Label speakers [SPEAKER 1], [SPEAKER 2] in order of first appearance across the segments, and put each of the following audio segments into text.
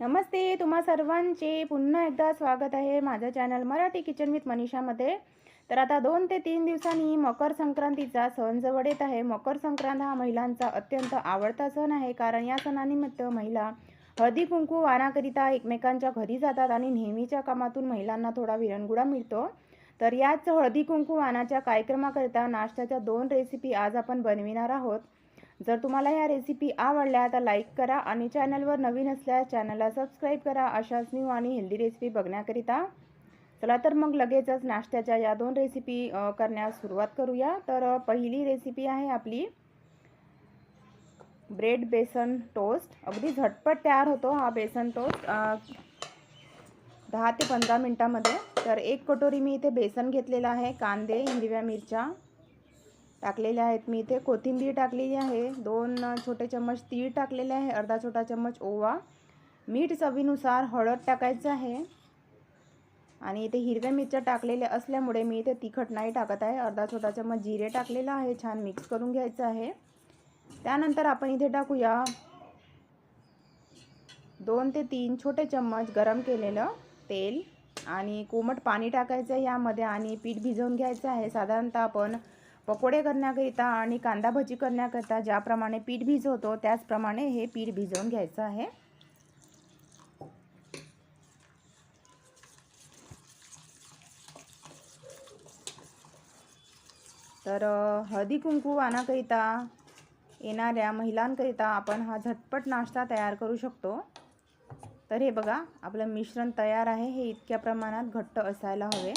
[SPEAKER 1] नमस्ते तुम्हा सर्वांचे पुन्हा एकदा स्वागत आहे माझं चॅनल मराठी किचन विथ मनीषामध्ये तर आता दोन ते तीन दिवसांनी मकर संक्रांतीचा सण जवळ येत आहे. मकर संक्रांत हा महिलांचा अत्यंत आवडता सण आहे. कारण या सणानिमित्त महिला हळदी कुंकू वाणाकरिता एकमेकांच्या घरी जातात आणि नेहमीच्या कामातून महिलांना थोडा विरंगुळा मिळतो. तर याच हळदी कुंकू वाणाच्या कार्यक्रमाकरिता नाश्त्याच्या दोन रेसिपी आज आपण बनविणार आहोत. जर तुम्हाला ह्या रेसिपी आवडल्या तर लाईक करा आणि चॅनलवर नवीन असल्यास चॅनलला सबस्क्राईब करा. अशाच न्यू आणि हेल्दी रेसिपी बघण्याकरिता. चला तर मग लगेचच नाश्त्याच्या या दोन रेसिपी करण्यास सुरुवात करूया. तर पहिली रेसिपी आहे आपली ब्रेड बेसन टोस्ट अगदी झटपट तयार होतो हा बेसन टोस्ट दहा ते पंधरा मिनटामध्ये. तर एक कटोरी मी इथे बेसन घेतलेलं आहे कांदे हिरव्या मिरच्या. टाकलेले आहेत. मी इथे कोथिंबीर टाकलेली आहे. दोन छोटे चम्मच तीळ टाकलेले आहे. अर्धा छोटा चम्मच ओवा. मीठ चवीनुसार हळद टाकायचं आहे. आणि इथे हिरव्या मिरच्या टाकलेल्या असल्यामुळे मी इथे तिखट नाही टाकत आहे. अर्धा छोटा चम्मच जिरे टाकलेलं आहे. छान मिक्स करून घ्यायचं आहे. त्यानंतर आपण इथे टाकूया दोन ते तीन छोटे चम्मच गरम केलेलं तेल. आणि कोमट पाणी टाकायचं आहे यामध्ये. आणि पीठ भिजवून घ्यायचं आहे. साधारणतः आपण पकोडे करण्याकरिता आणि कांदा भजी करण्याकरिता ज्याप्रमाणे पीठ भिजवतो त्याचप्रमाणे हे पीठ भिजवून घ्यायचं आहे. तर हळदी कुंकू वाणाकरिता येणाऱ्या महिलांकरिता आपण हा झटपट नाश्ता तयार करू शकतो. तर हे बघा आपलं मिश्रण तयार आहे. हे इतक्या प्रमाणात घट्ट असायला हवे.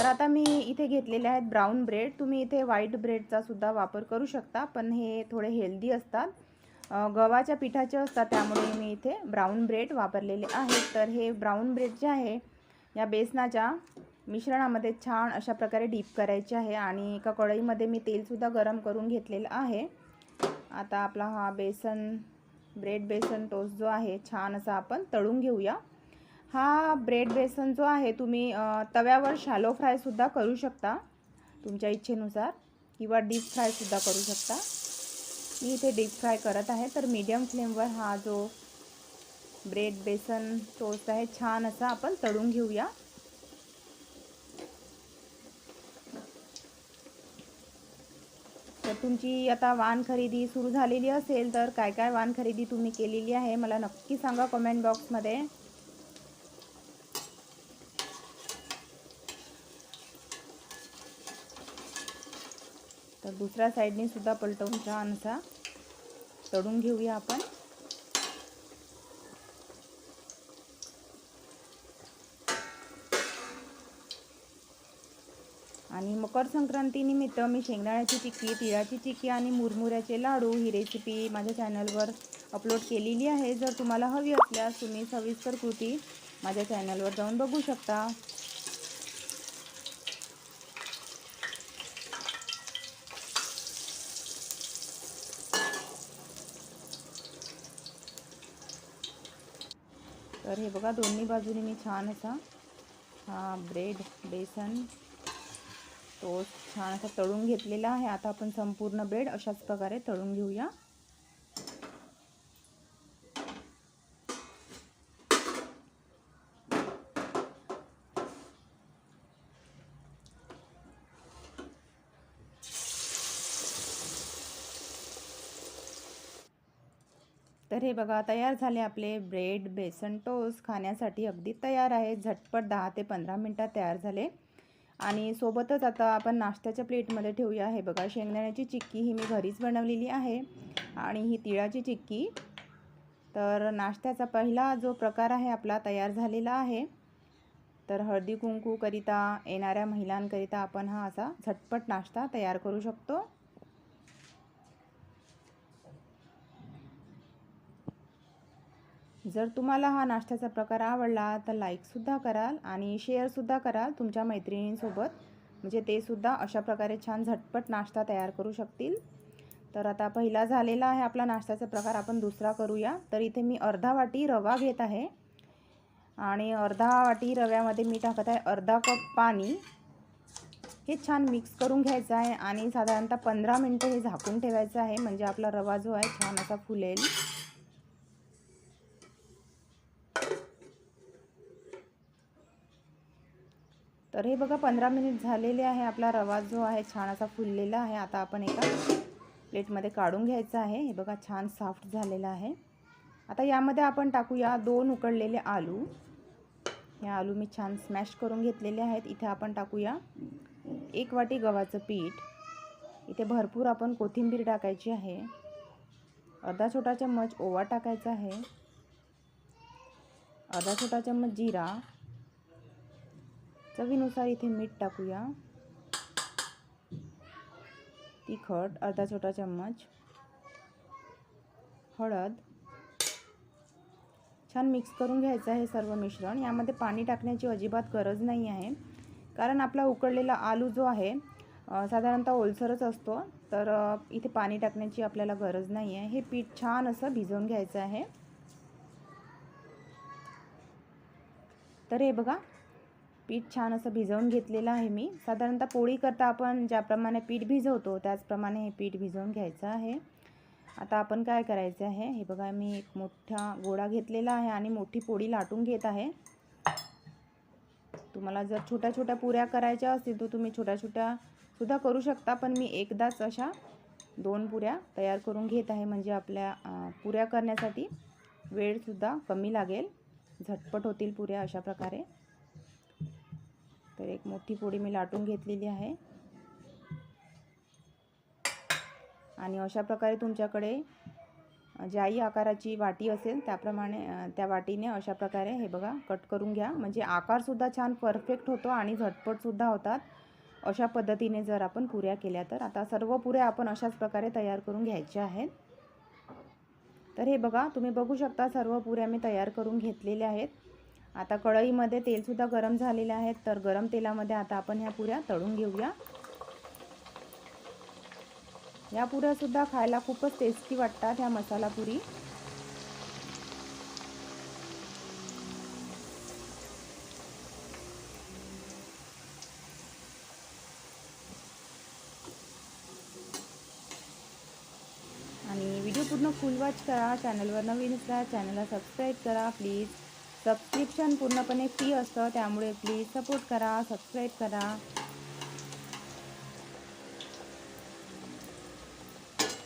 [SPEAKER 1] तर आता मी इथे घेतलेले आहेत ब्राऊन ब्रेड तुम्ही इथे व्हाईट ब्रेडचा सुद्धा वापर करू शकता पण हे थोडे हेल्दी असतात. गव्हाच्या पिठाचे असतात त्यामुळे मी इथे ब्राऊन ब्रेड वापरलेले आहेत तर हे ब्राऊन ब्रेड जे आहे या बेसनाच्या मिश्रणामध्ये छान अशा प्रकारे डीप करायचे आहे आणि एका कढईमध्ये मी तेलसुद्धा गरम करून घेतलेलं आहे. आता आपला हा बेसन ब्रेड बेसन टोस्ट जो आहे छान असा आपण तळून घेऊया. हा ब्रेड बेसन जो आहे तुम्ही तव्यावर शॅलो फ्रायसुद्धा करू शकता. तुमच्या इच्छेनुसार. किंवा डीप फ्रायसुद्धा करू शकता. मी इथे डीप फ्राय करत आहे. तर मीडियम फ्लेमवर हा जो ब्रेड बेसन टोस्ट आहे छान असा आपण तळून घेऊया. तर तुमची आता वाण खरेदी सुरू झालेली असेल तर काय काय वाण खरेदी तुम्ही केलेली आहे मला नक्की सांगा कमेंट बॉक्समध्ये तर दुसऱ्या साईडने सुद्धा पलटवून छान असा तळून घेऊया आपण. आणि मकर संक्रांतीनिमित्त मी शेंगदाण्याची चिक्की तिळाची चिक्की आणि मुरमुऱ्याचे लाडू ही रेसिपी माझ्या चॅनलवर अपलोड केलेली आहे. जर तुम्हाला हवी असल्यास तुम्ही सविस्तर कृती माझ्या चॅनलवर जाऊन बघू शकता. तर हे बघा दोन्ही बाजूने मी छान असा हा ब्रेड बेसन टोस्ट छान असा तळून घेतलेला आहे. आता आपण संपूर्ण ब्रेड अशाच प्रकारे तळून घेऊया. तर हे बघा तयार झाले आपले ब्रेड बेसन टोस्ट खाण्यासाठी अगदी तयार आहे. झटपट दहा ते पंधरा मिनटात तयार झाले. आणि सोबतच आता आपण नाश्त्याच्या प्लेटमध्ये ठेवूया. हे बघा शेंगदाण्याची चिक्की ही मी घरीच बनवलेली आहे आणि ही तिळाची चिक्की. तर नाश्त्याचा पहिला जो प्रकार आहे आपला तयार झालेला आहे. तर हळदी कुंकूकरिता येणाऱ्या महिलांकरिता आपण हा असा झटपट नाश्ता तयार करू शकतो. जर तुम्हाला हा नाश्त्याचा प्रकार आवडला तर लाईकसुद्धा कराल आणि शेअरसुद्धा कराल तुमच्या मैत्रिणींसोबत. म्हणजे ते सुद्धा अशा प्रकारे छान झटपट नाश्ता तयार करू शकतील. तर आता पहिला झालेला आहे आपला नाश्त्याचा प्रकार. आपण दुसरा करूया. तर इथे मी अर्धा वाटी रवा घेत आहे. आणि अर्धा वाटी रव्यामध्ये मी टाकत आहे अर्धा कप पाणी. हे छान मिक्स करून घ्यायचं आहे आणि साधारणतः पंधरा मिनटं हे झाकून ठेवायचं आहे. म्हणजे आपला रवा जो आहे छान असा फुलेल. तर हे बघा पंधरा मिनिट झालेले आहे आपला रवा जो आहे छान असा फुललेला आहे. आता आपण एका प्लेटमध्ये काढून घ्यायचा आहे. हे बघा छान सॉफ्ट झालेला आहे. आता यामध्ये आपण टाकूया दोन उकडलेले आलू. हे आलू मी छान स्मॅश करून घेतलेले आहेत. इथे आपण टाकूया एक वाटी गव्हाचं पीठ. इथे भरपूर आपण कोथिंबीर टाकायची आहे. अर्धा छोटा चम्मच ओवा टाकायचा आहे. अर्धा छोटा चम्मच जिरा. चवीनुसार इथे मीठ टाकूया. तिखट अर्धा छोटा चम्मच. हळद. छान मिक्स करून घ्यायचं आहे सर्व मिश्रण. यामध्ये पाणी टाकण्याची अजिबात गरज नाही आहे. कारण आपला उकडलेला आलू जो आहे साधारणतः ओलसरच असतो. तर इथे पाणी टाकण्याची आपल्याला गरज नाही आहे. हे पीठ छान असं भिजवून घ्यायचं आहे. तर हे बघा पीठ छान असं भिजवून घेतलेलं आहे मी. साधारणतः पोळी करता आपण ज्याप्रमाणे पीठ भिजवतो त्याचप्रमाणे हे पीठ भिजवून घ्यायचं आहे. आता आपण काय करायचं आहे? हे बघा मी एक मोठा गोळा घेतलेला आहे आणि मोठी पोळी लाटून घेत आहे. तुम्हाला जर छोट्या छोट्या पुऱ्या करायच्या असतील तर तुम्ही छोट्या छोट्या सुद्धा करू शकता पण मी एकदाच अशा दोन पुऱ्या तयार करून घेत आहे. म्हणजे आपल्या पुऱ्या करण्यासाठी वेळसुद्धा कमी लागेल. झटपट होतील पुऱ्या अशा प्रकारे. तर एक मोठी पोळी मी लाटून घेतलेली आहे. आणि अशा प्रकारे तुमच्याकडे ज्याही आकाराची वाटी असेल त्याप्रमाणे त्या वाटीने अशा प्रकारे हे बघा कट करून घ्या. म्हणजे आकारसुद्धा छान परफेक्ट होतो आणि झटपटसुद्धा होतात. अशा पद्धतीने जर आपण पुऱ्या केल्या तर. आता सर्व पुऱ्या आपण अशाच प्रकारे तयार करून घ्यायच्या आहेत. तर हे बघा तुम्ही बघू शकता सर्व पुऱ्या मी तयार करून घेतलेल्या आहेत. आता कढईमध्ये तेलसुद्धा गरम झालेले आहेत तर गरम तेलामध्ये आता आपण ह्या पुऱ्या तळून घेऊया. या पुऱ्यासुद्धा खायला खूपच टेस्टी वाटतात ह्या मसाला पुरी. आणि व्हिडिओ पूर्ण फुल वॉच करा चॅनलवर नवीन असला चॅनलला सबस्क्राईब करा प्लीज सबस्क्रिप्शन पूर्णपणे फ्री असतं त्यामुळे प्लीज सपोर्ट करा सबस्क्राईब करा.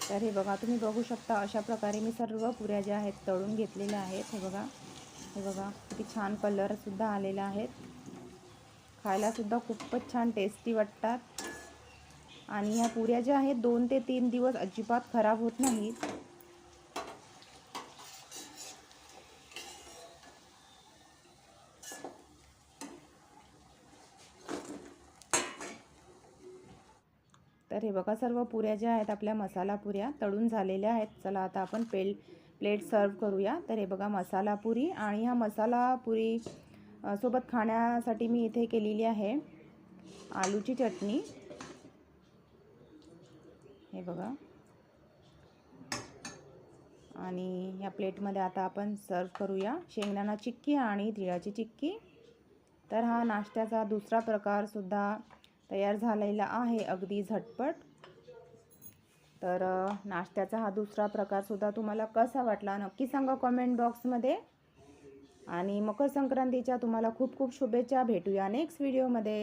[SPEAKER 1] तर हे बघा तुम्ही बघू शकता अशा प्रकारे मी सर्व पुऱ्या ज्या आहेत तळून घेतलेल्या आहेत. हे बघा हे बघा किती छान कलरसुद्धा आलेला आहेत खायलासुद्धा खूपच छान टेस्टी वाटतात. आणि ह्या पुऱ्या ज्या आहेत दोन ते तीन दिवस अजिबात खराब होत नाहीत. तर हे बघा सर्व पुऱ्या ज्या आहेत आपल्या मसाला पुऱ्या तळून झालेल्या आहेत. चला आता आपण पेल प्लेट सर्व करूया. तर हे बघा मसाला पुरी आणि ह्या मसाला पुरी सोबत खाण्यासाठी मी इथे केलेली आहे आलूची चटणी. हे बघा. आणि ह्या प्लेटमध्ये आता आपण सर्व करूया. शेंगदाणा चिक्की आणि तिळाची चिक्की. तर हा नाश्त्याचा दुसरा प्रकारसुद्धा तयार झालेला आहे अगदी झटपट. तर नाश्त्याचा हा दुसरा प्रकारसुद्धा तुम्हाला कसा वाटला नक्की सांगा कॉमेंट बॉक्समध्ये आणि मकर संक्रांतीच्या तुम्हाला खूप खूप शुभेच्छा. भेटूया नेक्स्ट व्हिडिओमध्ये